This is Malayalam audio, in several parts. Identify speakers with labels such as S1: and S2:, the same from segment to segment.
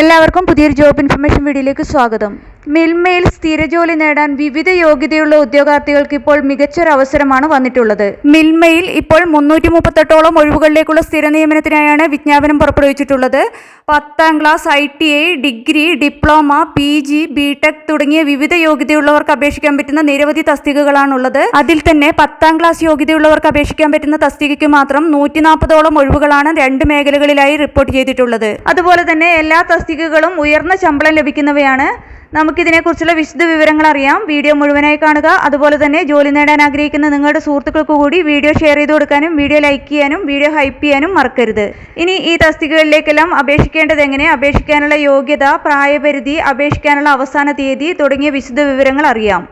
S1: എല്ലാവർക്കും പുതിയൊരു ജോബ് ഇൻഫർമേഷൻ വീഡിയോയിലേക്ക് സ്വാഗതം മിൽമയിൽ സ്ഥിരജോലി നേടാൻ വിവിധ യോഗ്യതയുള്ള ഉദ്യോഗാർത്ഥികൾക്ക് ഇപ്പോൾ മികച്ചൊരു അവസരമാണ് വന്നിട്ടുള്ളത് മിൽമയിൽ ഇപ്പോൾ മുന്നൂറ്റി മുപ്പത്തെട്ടോളം ഒഴിവുകളിലേക്കുള്ള സ്ഥിര നിയമനത്തിനായാണ് വിജ്ഞാപനം പുറപ്പെടുവിച്ചിട്ടുള്ളത് പത്താം class I T I degree diploma P G B tech തുടങ്ങിയ വിവിധ യോഗ്യതയുള്ളവർക്ക് അപേക്ഷിക്കാൻ പറ്റുന്ന നിരവധി തസ്തികകളാണുള്ളത് അതിൽ തന്നെ പത്താം ക്ലാസ് യോഗ്യതയുള്ളവർക്ക് അപേക്ഷിക്കാൻ പറ്റുന്ന തസ്തികയ്ക്ക് മാത്രം നൂറ്റി നാൽപ്പതോളം ഒഴിവുകളാണ് രണ്ട് മേഖലകളിലായി റിപ്പോർട്ട് ചെയ്തിട്ടുള്ളത് അതുപോലെ തന്നെ എല്ലാ തസ്തികകളും ഉയർന്ന ശമ്പളം ലഭിക്കുന്നവയാണ് നമുക്കിതിനെക്കുറിച്ചുള്ള വിശദ വിവരങ്ങൾ അറിയാം വീഡിയോ മുഴുവനായി കാണുക അതുപോലെ തന്നെ ജോലി നേടാൻ ആഗ്രഹിക്കുന്ന നിങ്ങളുടെ സുഹൃത്തുക്കൾക്ക് കൂടി വീഡിയോ ഷെയർ ചെയ്ത് കൊടുക്കാനും വീഡിയോ ലൈക്ക് ചെയ്യാനും വീഡിയോ ഹൈപ്പ് ചെയ്യാനും മറക്കരുത് ഇനി ഈ തസ്തികകളിലേക്കെല്ലാം അപേക്ഷിക്കേണ്ടത് എങ്ങനെ അപേക്ഷിക്കാനുള്ള യോഗ്യത പ്രായപരിധി അപേക്ഷിക്കാനുള്ള അവസാന തീയതി തുടങ്ങിയ വിശദ വിവരങ്ങൾ അറിയാം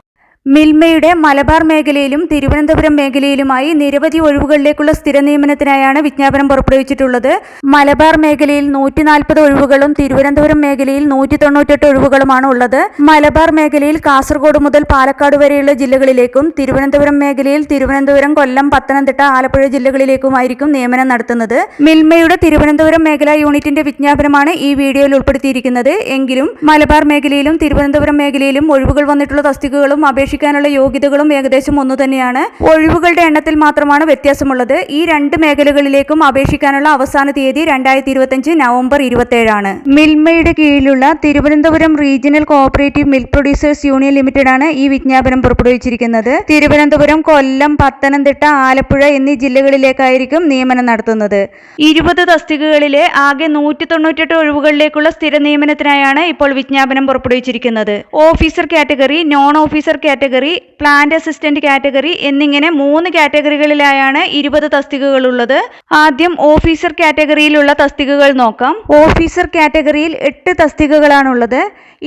S1: മിൽമയുടെ മലബാർ മേഖലയിലും തിരുവനന്തപുരം മേഖലയിലുമായി നിരവധി ഒഴിവുകളിലേക്കുള്ള സ്ഥിര നിയമനത്തിനായാണ് വിജ്ഞാപനം പുറപ്പെടുവിച്ചിട്ടുള്ളത് മലബാർ മേഖലയിൽ നൂറ്റി നാൽപ്പത് ഒഴിവുകളും തിരുവനന്തപുരം മേഖലയിൽ നൂറ്റി തൊണ്ണൂറ്റെട്ട് ഒഴിവുകളുമാണ് ഉള്ളത് മലബാർ മേഖലയിൽ കാസർഗോഡ് മുതൽ പാലക്കാട് വരെയുള്ള ജില്ലകളിലേക്കും തിരുവനന്തപുരം മേഖലയിൽ തിരുവനന്തപുരം കൊല്ലം പത്തനംതിട്ട ആലപ്പുഴ ജില്ലകളിലേക്കുമായിരിക്കും നിയമനം നടത്തുന്നത് മിൽമയുടെ തിരുവനന്തപുരം മേഖലാ യൂണിറ്റിന്റെ വിജ്ഞാപനമാണ് ഈ വീഡിയോയിൽ ഉൾപ്പെടുത്തിയിരിക്കുന്നത് എങ്കിലും മലബാർ മേഖലയിലും തിരുവനന്തപുരം മേഖലയിലും ഒഴിവുകൾ വന്നിട്ടുള്ള തസ്തികകളും അപേക്ഷ അന്വേഷിക്കാനുള്ള യോഗ്യതകളും ഏകദേശം ഒന്നു തന്നെയാണ് ഒഴിവുകളുടെ എണ്ണത്തിൽ മാത്രമാണ് വ്യത്യാസമുള്ളത് ഈ രണ്ട് മേഖലകളിലേക്കും അപേക്ഷിക്കാനുള്ള അവസാന തീയതി രണ്ടായിരത്തി ഇരുപത്തിയഞ്ച് നവംബർ ഇരുപത്തിയേഴാണ് മിൽമയുടെ കീഴിലുള്ള Thiruvananthapuram regional cooperative milk producers union ലിമിറ്റഡാണ് ഈ വിജ്ഞാപനം പുറപ്പെടുവിച്ചിരിക്കുന്നത് തിരുവനന്തപുരം കൊല്ലം പത്തനംതിട്ട ആലപ്പുഴ എന്നീ ജില്ലകളിലേക്കായിരിക്കും നിയമനം നടത്തുന്നത് ഇരുപത് തസ്തികകളിലെ ആകെ നൂറ്റി തൊണ്ണൂറ്റെട്ട് ഒഴിവുകളിലേക്കുള്ള സ്ഥിര നിയമനത്തിനായാണ് ഇപ്പോൾ വിജ്ഞാപനം പുറപ്പെടുവിച്ചിരിക്കുന്നത് officer category non officer category category plant assistant category എന്നിങ്ങനെ മൂന്ന് കാറ്റഗറികളിലായാണ് ഇരുപത് തസ്തികകൾ ഉള്ളത് ആദ്യം ഓഫീസർ കാറ്റഗറിയിലുള്ള തസ്തികകൾ നോക്കാം ഓഫീസർ കാറ്റഗറിയിൽ എട്ട് തസ്തികകളാണുള്ളത്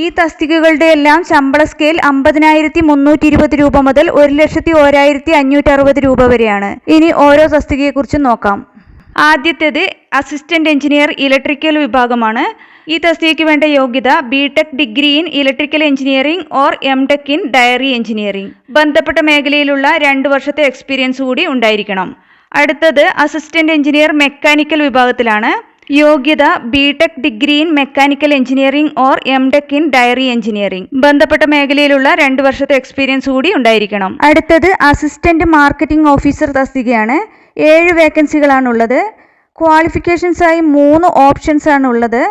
S1: ഈ തസ്തികകളുടെ എല്ലാം ശമ്പള സ്കെയിൽ അമ്പതിനായിരത്തി മുന്നൂറ്റി ഇരുപത് രൂപ മുതൽ ഒരു ലക്ഷത്തി ഓരായിരത്തി അഞ്ഞൂറ്റി അറുപത് രൂപ വരെയാണ് ഇനി ഓരോ തസ്തികയെക്കുറിച്ചും നോക്കാം ആദ്യത്തേത് അസിസ്റ്റന്റ് എഞ്ചിനീയർ ഇലക്ട്രിക്കൽ വിഭാഗമാണ് ഈ തസ്തികയ്ക്ക് വേണ്ട യോഗ്യത B tech degree in electrical engineering or M tech in dairy engineering ബന്ധപ്പെട്ട മേഖലയിലുള്ള രണ്ട് വർഷത്തെ എക്സ്പീരിയൻസ് കൂടി ഉണ്ടായിരിക്കണം അടുത്തത് അസിസ്റ്റന്റ് എഞ്ചിനീയർ മെക്കാനിക്കൽ വിഭാഗത്തിലാണ് യോഗ്യത B tech degree in mechanical engineering or M tech in dairy engineering ബന്ധപ്പെട്ട മേഖലയിലുള്ള രണ്ട് വർഷത്തെ എക്സ്പീരിയൻസ് കൂടി ഉണ്ടായിരിക്കണം അടുത്തത് അസിസ്റ്റന്റ് മാർക്കറ്റിംഗ് ഓഫീസർ തസ്തികയാണ് ഏഴ് വേക്കൻസികളാണുള്ളത് ക്വാളിഫിക്കേഷൻസായി മൂന്ന് ഓപ്ഷൻസ് ആണുള്ളത്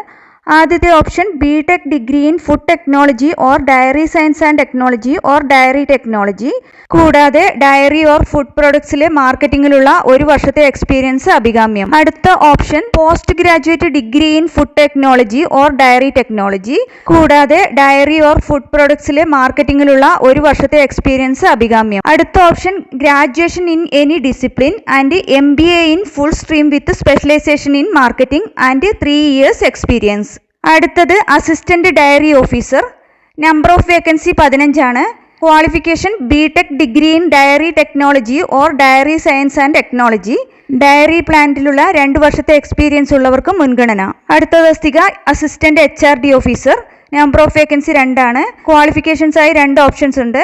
S1: ആദ്യത്തെ option B tech degree in food technology or dairy science and technology or dairy technology കൂടാതെ ഡയറി ഓർ ഫുഡ് പ്രൊഡക്ട്സിലെ മാർക്കറ്റിംഗിലുള്ള ഒരു വർഷത്തെ എക്സ്പീരിയൻസ് അഭികാമ്യം അടുത്ത option post graduate degree in food technology or dairy technology കൂടാതെ ഡയറി ഓർ ഫുഡ് പ്രൊഡക്ട്സിലെ മാർക്കറ്റിംഗിലുള്ള ഒരു വർഷത്തെ എക്സ്പീരിയൻസ് അഭികാമ്യം അടുത്ത option graduation in any discipline and M B A in full stream with specialisation in marketing and three years experience അടുത്തത് assistant dairy officer number of vacancy പതിനഞ്ചാണ് qualification B tech degree in dairy technology or dairy science and technology dairy പ്ലാന്റിലുള്ള രണ്ട് വർഷത്തെ എക്സ്പീരിയൻസ് ഉള്ളവർക്ക് മുൻഗണന അടുത്ത തസ്തിക assistant H R D officer number of vacancy രണ്ടാണ് ക്വാളിഫിക്കേഷൻസായി രണ്ട് ഓപ്ഷൻസ് ഉണ്ട്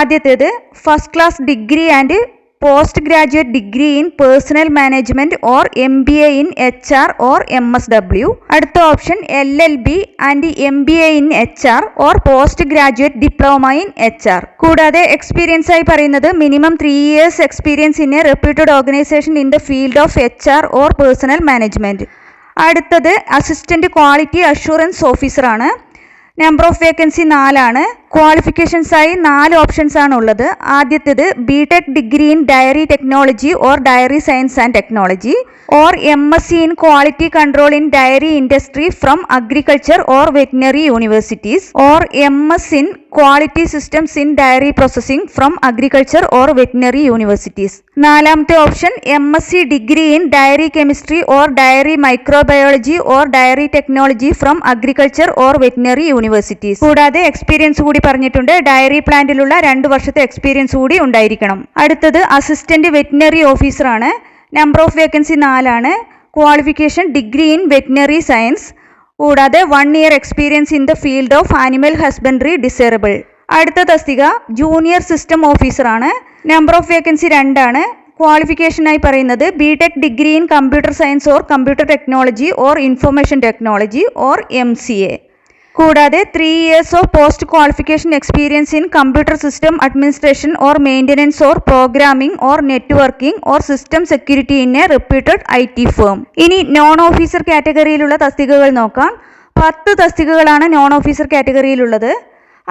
S1: ആദ്യത്തേത് first class degree and post graduate degree in personnel management or M B A in H R or M S W അടുത്ത option L L B and M B A in H R or post graduate diploma in H R കൂടാതെ എക്സ്പീരിയൻസ് ആയി പറയുന്നത് minimum three years experience in a reputed organisation in the field of H R or personnel management അടുത്തത് അസിസ്റ്റന്റ് ക്വാളിറ്റി അഷുറൻസ് ഓഫീസറാണ് നമ്പർ ഓഫ് വേക്കൻസി നാലാണ് ക്വാളിഫിക്കേഷൻസായി നാല് ഓപ്ഷൻസ് ആണ് ഉള്ളത് ആദ്യത്തേത് B tech degree in dairy technology or dairy science and technology or M S C in quality control in dairy industry from agriculture or veterinary universities or M S in quality systems in dairy processing from agriculture or veterinary universities നാലാമത്തെ option M S C degree in dairy chemistry or dairy microbiology or dairy technology from agriculture or veterinary universities കൂടാതെ എക്സ്പീരിയൻസ് കൂടി കൂടി പറഞ്ഞിട്ടുണ്ട് ഡയറി പ്ലാന്റിലുള്ള രണ്ട് വർഷത്തെ എക്സ്പീരിയൻസ് കൂടി ഉണ്ടായിരിക്കണം അടുത്തത് അസിസ്റ്റന്റ് വെറ്റിനറി ഓഫീസറാണ് നമ്പർ ഓഫ് വേക്കൻസി നാലാണ് qualification degree in veterinary science കൂടാതെ one year experience in the field of animal husbandry desirable അടുത്ത തസ്തിക ജൂനിയർ സിസ്റ്റം ഓഫീസറാണ് നമ്പർ ഓഫ് വേക്കൻസി രണ്ടാണ് ക്വാളിഫിക്കേഷനായി പറയുന്നത് B tech degree in computer science or computer technology or information technology or M C A കൂടാതെ three years of post qualification experience in computer system administration or maintenance or programming or networking or system security in a reputed I T firm ഇനി നോൺ ഓഫീസർ കാറ്റഗറിയിലുള്ള തസ്തികകൾ നോക്കാം പത്ത് തസ്തികകളാണ് നോൺ ഓഫീസർ കാറ്റഗറിയിലുള്ളത്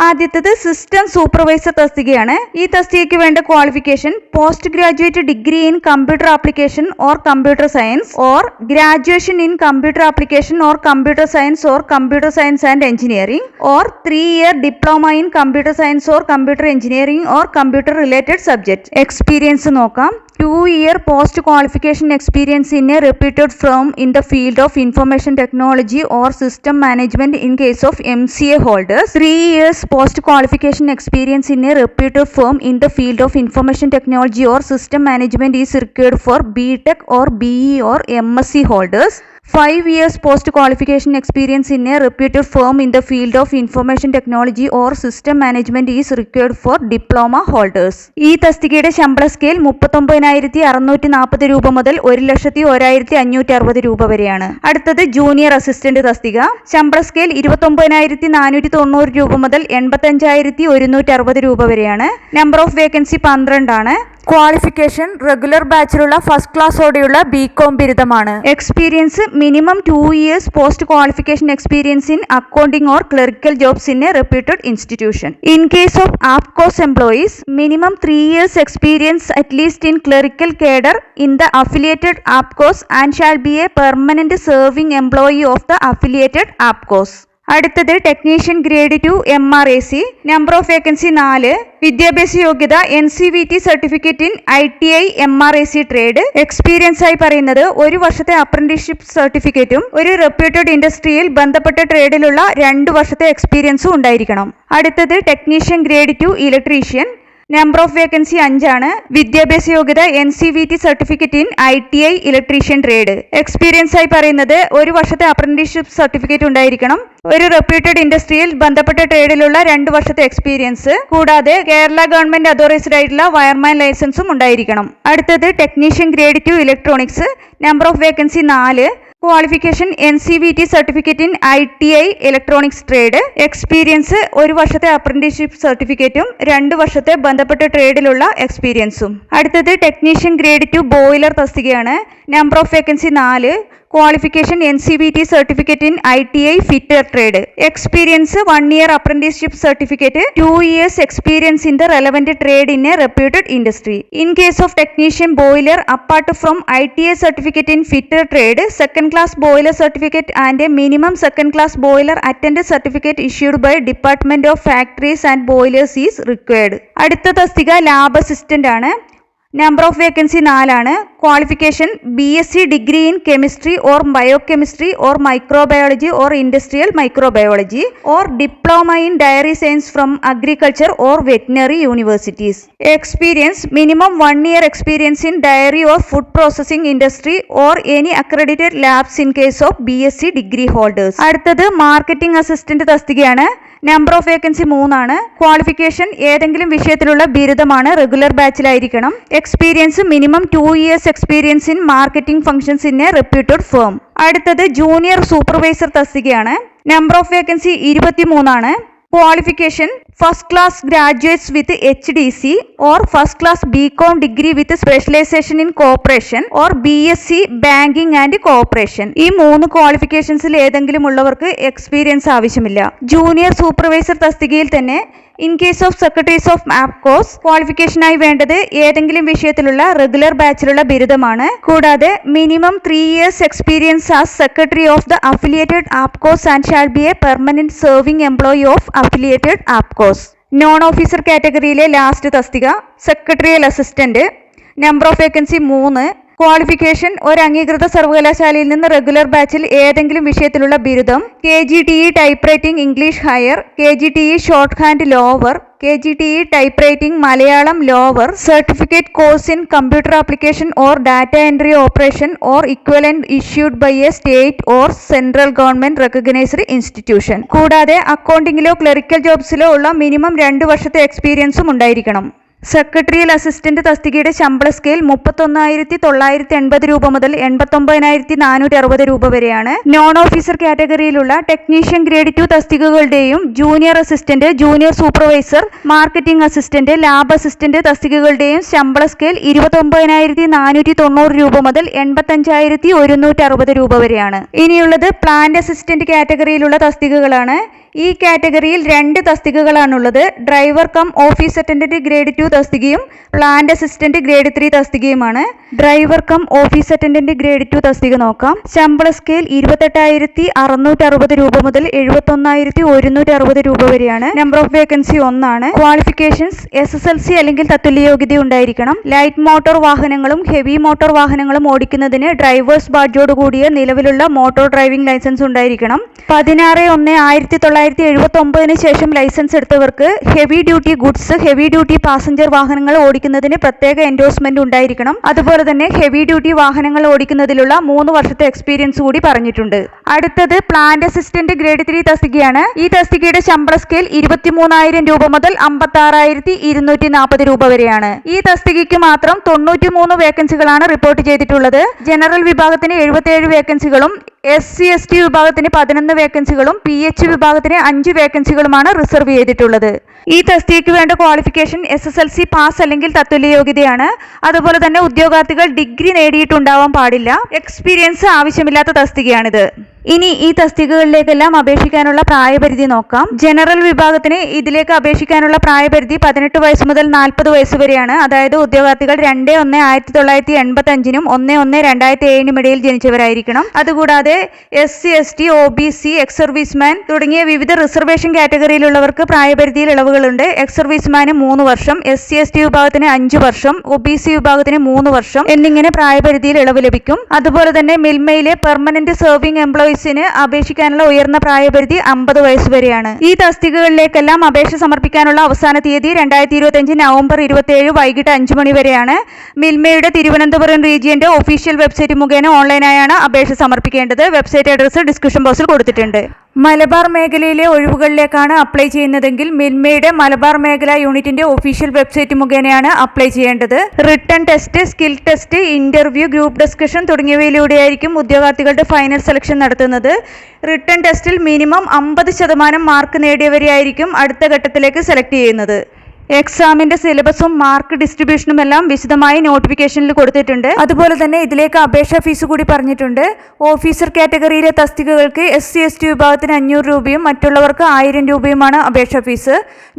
S1: ആദ്യത്തത് സിസ്റ്റം സൂപ്പർവൈസർ തസ്തികയാണ് ഈ തസ്തികയ്ക്ക് വേണ്ട qualification post graduate degree in computer application or computer science or graduation in computer application or computer science or computer science and engineering or three year diploma in computer science or computer engineering or computer related subject experience നോക്കാം 2-year post-qualification experience in a reputed firm in the field of information technology or system management in case of MCA holders. 3 years post-qualification experience in a reputed firm in the field of information technology or system management is required for BTech or BE or MSc holders. Five years post qualification experience in a reputed firm in the field of information technology or system management is required for diploma holders ഈ തസ്തികയുടെ ശമ്പള സ്കെയിൽ മുപ്പത്തൊമ്പതിനായിരത്തി അറുന്നൂറ്റി നാൽപ്പത് രൂപ മുതൽ ഒരു ലക്ഷത്തി ഒരായിരത്തി അഞ്ഞൂറ്റി അറുപത് രൂപ വരെയാണ് അടുത്തത് ജൂനിയർ അസിസ്റ്റന്റ് തസ്തിക ശമ്പള സ്കെയിൽ ഇരുപത്തൊമ്പതിനായിരത്തി നാനൂറ്റി തൊണ്ണൂറ് രൂപ മുതൽ എൺപത്തി അഞ്ചായിരത്തി ഒരുന്നൂറ്റി അറുപത് രൂപ വരെയാണ് നമ്പർ ഓഫ് വേക്കൻസി പന്ത്രണ്ടാണ് ക്വാളിഫിക്കേഷൻ റെഗുലർ ബാച്ചിലുള്ള ഫസ്റ്റ് ക്ലാസ്സോടെയുള്ള B com ബിരുദമാണ് experience minimum two years post qualification experience in accounting or clerical jobs in a reputed institution in case of APCOS employees minimum three years experience at least in clerical cadre in the affiliated APCOS and shall be a permanent serving employee of the affiliated APCOS അടുത്തത് technician grade two M R A C number of vacancy നാല് വിദ്യാഭ്യാസ യോഗ്യത N C V T certificate in I T I M R A C trade experience ആയി പറയുന്നത് ഒരു വർഷത്തെ അപ്രന്റിഷിപ്പ് സർട്ടിഫിക്കറ്റും ഒരു റെപ്യൂട്ടഡ് ഇൻഡസ്ട്രിയിൽ ബന്ധപ്പെട്ട ട്രേഡിലുള്ള രണ്ട് വർഷത്തെ എക്സ്പീരിയൻസും ഉണ്ടായിരിക്കണം അടുത്തത് technician grade two electrician number of vacancy അഞ്ചാണ് വിദ്യാഭ്യാസ യോഗ്യത N C V T certificate in I T I electrician trade experience ആയി പറയുന്നത് ഒരു വർഷത്തെ അപ്രന്റീസ്ഷിപ്പ് സർട്ടിഫിക്കറ്റ് ഉണ്ടായിരിക്കണം ഒരു റെപ്യൂട്ടഡ് ഇൻഡസ്ട്രിയിൽ ബന്ധപ്പെട്ട ട്രേഡിലുള്ള രണ്ട് വർഷത്തെ എക്സ്പീരിയൻസ് കൂടാതെ കേരള ഗവൺമെന്റ് അതോറൈസ്ഡ് ആയിട്ടുള്ള വയർമാൻ ലൈസൻസും ഉണ്ടായിരിക്കണം അടുത്തത് technician grade two electronics number of vacancy നാല് qualification N C V T certificate in I T I electronics trade experience ഒരു വർഷത്തെ അപ്രന്റീസ്ഷിപ്പ് സർട്ടിഫിക്കറ്റും രണ്ട് വർഷത്തെ ബന്ധപ്പെട്ട ട്രേഡിലുള്ള എക്സ്പീരിയൻസും അടുത്തത് ടെക്നീഷ്യൻ ഗ്രേഡ് ടു ബോയിലർ തസ്തികയാണ് നമ്പർ ഓഫ് വേക്കൻസി നാല് qualification N C V T certificate in I T I fitter trade experience one year apprenticeship certificate two years experience in the relevant trade in a reputed industry in case of technician boiler apart from I T I certificate in fitter trade second class boiler certificate and a minimum second class boiler attend certificate issued by department of factories and boilers is required അടുത്ത തസ്തിക ലാബ് അസിസ്റ്റന്റ് ആണ് നമ്പർ ഓഫ് വേക്കൻസി നാലാണ് qualification B S C degree in chemistry or biochemistry or microbiology or industrial microbiology or diploma in dairy science from agriculture or veterinary universities experience minimum one year experience in dairy or food processing industry or any accredited labs in case of B S C degree holders അടുത്തത് മാർക്കറ്റിംഗ് അസിസ്റ്റന്റ് തസ്തികയാണ് നമ്പർ ഓഫ് വേക്കൻസി മൂന്നാണ് ക്വാളിഫിക്കേഷൻ ഏതെങ്കിലും വിഷയത്തിലുള്ള ബിരുദമാണ് regular ബാച്ചിലായിരിക്കണം experience minimum two years experience in marketing functions in a reputed firm അടുത്തത് ജൂനിയർ സൂപ്പർവൈസർ തസ്തികയാണ് നമ്പർ ഓഫ് വേക്കൻസി ഇരുപത്തി മൂന്നാണ് qualification first class graduates with H D C or first class B com degree with specialisation in cooperation or B S C banking and cooperation ഈ മൂന്ന് ക്വാളിഫിക്കേഷൻസിൽ ഏതെങ്കിലും ഉള്ളവർക്ക് എക്സ്പീരിയൻസ് ആവശ്യമില്ല ജൂനിയർ സൂപ്പർവൈസർ തസ്തികയിൽ തന്നെ in case of secretaries of APCOS ക്വാളിഫിക്കേഷനായി വേണ്ടത് ഏതെങ്കിലും വിഷയത്തിലുള്ള റെഗുലർ ബാച്ചിലുള്ള ബിരുദമാണ് കൂടാതെ minimum three years experience as secretary of the affiliated APCOS and shall be a permanent serving employee of affiliated APCOS boss non officer കാറ്റഗറിയിലെ ലാസ്റ്റ് തസ്തിക secretarial assistant number of vacancy മൂന്ന് ക്വാളിഫിക്കേഷൻ ഒരു അംഗീകൃത സർവകലാശാലയിൽ നിന്ന് റെഗുലർ ബാച്ചിൽ ഏതെങ്കിലും വിഷയത്തിലുള്ള ബിരുദം K G T E typewriting English higher K G T E shorthand lower K G T E typewriting Malayalam lower certificate course in computer application or data entry operation or equivalent issued by a state or central government recognised institution കൂടാതെ അക്കൗണ്ടിങ്ങിലോ ക്ലറിക്കൽ ജോബ്സിലോ ഉള്ള മിനിമം രണ്ട് വർഷത്തെ എക്സ്പീരിയൻസും ഉണ്ടായിരിക്കണം സെക്രട്ടറിയൽ അസിസ്റ്റന്റ് തസ്തികയുടെ ശമ്പള സ്കെയിൽ മുപ്പത്തൊന്നായിരത്തി തൊള്ളായിരത്തി എൺപത് രൂപ മുതൽ എൺപത്തൊമ്പതിനായിരത്തി നാനൂറ്റി അറുപത് രൂപ വരെയാണ് നോൺ ഓഫീസർ കാറ്റഗറിയിലുള്ള technician grade two തസ്തികകളുടെയും junior assistant junior supervisor marketing assistant lab assistant തസ്തികകളുടെയും ശമ്പള സ്കെയിൽ ഇരുപത്തൊമ്പതിനായിരത്തി നാനൂറ്റി തൊണ്ണൂറ് രൂപ മുതൽ എൺപത്തഞ്ചായിരത്തി ഒരുന്നൂറ്റി അറുപത് രൂപ വരെയാണ് ഇനിയുള്ളത് പ്ലാന്റ് അസിസ്റ്റന്റ് കാറ്റഗറിയിലുള്ള തസ്തികകളാണ് ഈ കാറ്റഗറിയിൽ രണ്ട് തസ്തികകളാണുള്ളത് driver cum office attendant grade two തസ്തികയും plant assistant grade three തസ്തികയുമാണ് driver cum office attendant grade two തസ്തിക നോക്കാം ശമ്പള സ്കെയിൽ ഇരുപത്തെട്ടായിരത്തി അറുന്നൂറ്റി അറുപത് രൂപ മുതൽ എഴുപത്തൊന്നായിരത്തി ഒരുന്നൂറ്റി അറുപത് രൂപ വരെയാണ് നമ്പർ ഓഫ് വേക്കൻസി ഒന്നാണ് qualifications S S L C അല്ലെങ്കിൽ തത്തുല്യ യോഗ്യത ഉണ്ടായിരിക്കണം ലൈറ്റ് മോട്ടോർ വാഹനങ്ങളും ഹെവി മോട്ടോർ വാഹനങ്ങളും ഓടിക്കുന്നതിന് ഡ്രൈവേഴ്സ് ബാഡ്ജോട് കൂടിയ നിലവിലുള്ള മോട്ടോർ ഡ്രൈവിംഗ് ലൈസൻസ് ഉണ്ടായിരിക്കണം പതിനാറ് ഒന്ന് ആയിരത്തി തൊള്ളായിരത്തി തൊള്ളായിരത്തി എഴുപത്തി ഒമ്പതിന് ശേഷം licence എടുത്തവർക്ക് heavy duty goods heavy duty passenger വാഹനങ്ങൾ ഓടിക്കുന്നതിന് പ്രത്യേക എൻഡോഴ്സ്മെന്റ് ഉണ്ടായിരിക്കണം അതുപോലെ തന്നെ ഹെവി ഡ്യൂട്ടി വാഹനങ്ങൾ ഓടിക്കുന്നതിലുള്ള മൂന്ന് വർഷത്തെ എക്സ്പീരിയൻസ് കൂടി പറഞ്ഞിട്ടുണ്ട് അടുത്തത് പ്ലാന്റ് അസിസ്റ്റന്റ് ഗ്രേഡ് ത്രീ തസ്തികയാണ് ഈ തസ്തികയുടെ ശമ്പള സ്കെയിൽ ഇരുപത്തിമൂന്നായിരം രൂപ മുതൽ അമ്പത്തി ഇരുന്നൂറ്റി നാൽപ്പത് രൂപ വരെയാണ് ഈ തസ്തികയ്ക്ക് മാത്രം തൊണ്ണൂറ്റിമൂന്ന് വേക്കൻസികളാണ് റിപ്പോർട്ട് ചെയ്തിട്ടുള്ളത് ജനറൽ വിഭാഗത്തിന് എഴുപത്തിയേഴ് വേക്കൻസികളും എസ് സി എസ് ടി വിഭാഗത്തിന് പതിനൊന്ന് വേക്കൻസികളും പി എച്ച് വിഭാഗത്തിന് അഞ്ച് വേക്കൻസികളുമാണ് റിസർവ് ചെയ്തിട്ടുള്ളത് ഈ തസ്തികയ്ക്ക് വേണ്ട qualification S S L C pass അല്ലെങ്കിൽ തത്തുല്യ യോഗ്യതയാണ് അതുപോലെ തന്നെ ഉദ്യോഗാർത്ഥികൾ ഡിഗ്രി നേടിയിട്ടുണ്ടാവാൻ പാടില്ല എക്സ്പീരിയൻസ് ആവശ്യമില്ലാത്ത തസ്തികയാണിത് ഇനി ഈ തസ്തികകളിലേക്കെല്ലാം അപേക്ഷിക്കാനുള്ള പ്രായപരിധി നോക്കാം ജനറൽ വിഭാഗത്തിന് ഇതിലേക്ക് അപേക്ഷിക്കാനുള്ള പ്രായപരിധി പതിനെട്ട് വയസ്സ് മുതൽ നാൽപ്പത് വയസ്സ് വരെയാണ് അതായത് ഉദ്യോഗാർത്ഥികൾ രണ്ട് ഒന്ന് ആയിരത്തി തൊള്ളായിരത്തി എൺപത്തി അഞ്ചിനും ഒന്ന് ഒന്ന് രണ്ടായിരത്തി ഏഴിനും ഇടയിൽ ജനിച്ചവരായിരിക്കണം അതുകൂടാതെ S C S T O B C ex serviceman തുടങ്ങിയ വിവിധ റിസർവേഷൻ കാറ്റഗറിയിലുള്ളവർക്ക് പ്രായപരിധിയിൽ ഇളവുകളുണ്ട് എക്സ് സർവീസ്മാന് മൂന്ന് വർഷം എസ് സി എസ് ടി വിഭാഗത്തിന് അഞ്ച് വർഷം ഒ ബി സി വിഭാഗത്തിന് മൂന്ന് വർഷം എന്നിങ്ങനെ പ്രായപരിധിയിൽ ഇളവ് ലഭിക്കും അതുപോലെ തന്നെ മിൽമയിലെ പെർമനന്റ് സെർവിംഗ് എംപ്ലോയി വയസ്സിന് അപേക്ഷിക്കാനുള്ള ഉയർന്ന പ്രായപരിധി അമ്പത് വരെയാണ് ഈ തസ്തികകളിലേക്കെല്ലാം അപേക്ഷ സമർപ്പിക്കാനുള്ള അവസാന തീയതി രണ്ടായിരത്തി ഇരുപത്തിയഞ്ച് നവംബർ ഏഴ് വൈകിട്ട് അഞ്ചു മണി വരെയാണ് മിൽമയുടെ തിരുവനന്തപുരം റീജിയന്റെ ഒഫീഷ്യൽ വെബ്സൈറ്റ് മുഖേന ഓൺലൈനായാണ് അപേക്ഷ സമർപ്പിക്കേണ്ടത് വെബ്സൈറ്റ് അഡ്രസ്സ് ഡിസ്ക്രിപ്ഷൻ ബോക്സിൽ കൊടുത്തിട്ടുണ്ട് മലബാർ മേഖലയിലെ ഒഴിവുകളിലേക്കാണ് അപ്ലൈ ചെയ്യുന്നതെങ്കിൽ മിൽമയുടെ മലബാർ മേഖല യൂണിറ്റിന്റെ ഒഫീഷ്യൽ വെബ്സൈറ്റ് മുഖേനയാണ് അപ്ലൈ ചെയ്യേണ്ടത് written test skill test interview group discussion തുടങ്ങിയവയിലൂടെയായിരിക്കും ഉദ്യോഗാർത്ഥികളുടെ ഫൈനൽ സെലക്ഷൻ നടത്തുന്നത് റിട്ടേൺ ടെസ്റ്റിൽ മിനിമം അമ്പത് ശതമാനം മാർക്ക് നേടിയവരെയായിരിക്കും അടുത്ത ഘട്ടത്തിലേക്ക് സെലക്ട് ചെയ്യുന്നത് എക്സാമിന്റെ സിലബസും മാർക്ക് ഡിസ്ട്രിബ്യൂഷനും എല്ലാം വിശദമായി നോട്ടിഫിക്കേഷനിൽ കൊടുത്തിട്ടുണ്ട് അതുപോലെ തന്നെ ഇതിലേക്ക് അപേക്ഷാ ഫീസ് കൂടി പറഞ്ഞിട്ടുണ്ട് ഓഫീസർ കാറ്റഗറിയിലെ തസ്തികകൾക്ക് എസ് സി എസ് ടി വിഭാഗത്തിന് അഞ്ഞൂറ് രൂപയും മറ്റുള്ളവർക്ക് ആയിരം രൂപയുമാണ് അപേക്ഷാ ഫീസ്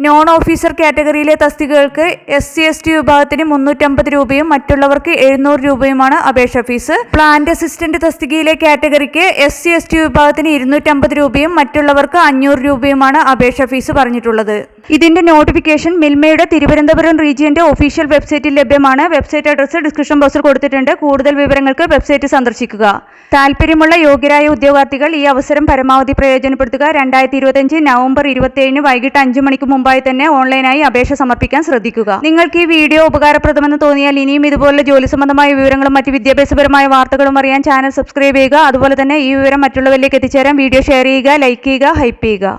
S1: നോൺ ഓഫീസർ കാറ്റഗറിയിലെ തസ്തികകൾക്ക് എസ് സി എസ് ടി വിഭാഗത്തിന് മുന്നൂറ്റമ്പത് രൂപയും മറ്റുള്ളവർക്ക് എഴുന്നൂറ് രൂപയുമാണ് അപേക്ഷാ ഫീസ് പ്ലാന്റ് അസിസ്റ്റന്റ് തസ്തികയിലെ കാറ്റഗറിക്ക് എസ് സി എസ് ടി വിഭാഗത്തിന് ഇരുന്നൂറ്റമ്പത് രൂപയും മറ്റുള്ളവർക്ക് അഞ്ഞൂറ് രൂപയുമാണ് അപേക്ഷാ ഫീസ് പറഞ്ഞിട്ടുള്ളത് ഇതിന്റെ നോട്ടിഫിക്കേഷൻ മിൽ മിൽമയുടെ തിരുവനന്തപുരം റീജിയന്റെ ഒഫീഷ്യൽ വെബ്സൈറ്റിൽ ലഭ്യമാണ് വെബ്സൈറ്റ് അഡ്രസ്സ് ഡിസ്ക്രിപ്ഷൻ ബോക്സിൽ കൊടുത്തിട്ടുണ്ട് കൂടുതൽ വിവരങ്ങൾക്ക് വെബ്സൈറ്റ് സന്ദർശിക്കുക താല്പര്യമുള്ള യോഗ്യരായ ഉദ്യോഗാർത്ഥികൾ ഈ അവസരം പരമാവധി പ്രയോജനപ്പെടുത്തുക രണ്ടായിരത്തി ഇരുപത്തിയഞ്ച് നവംബർ ഇരുപത്തിയേഴിന് വൈകിട്ട് അഞ്ചു മണിക്ക് മുമ്പായി തന്നെ ഓൺലൈനായി അപേക്ഷ സമർപ്പിക്കാൻ ശ്രദ്ധിക്കുക നിങ്ങൾക്ക് ഈ വീഡിയോ ഉപകാരപ്രദമെന്ന് തോന്നിയാൽ ഇനിയും ഇതുപോലെ ജോലി സംബന്ധമായ വിവരങ്ങളും മറ്റ് വിദ്യാഭ്യാസപരമായ വാർത്തകളും അറിയാൻ ചാനൽ സബ്സ്ക്രൈബ് ചെയ്യുക അതുപോലെ തന്നെ ഈ വിവരം മറ്റുള്ളവരിലേക്ക് എത്തിച്ചേരാൻ വീഡിയോ ഷെയർ ചെയ്യുക ലൈക്ക് ചെയ്യുക ഹൈപ്പ് ചെയ്യുക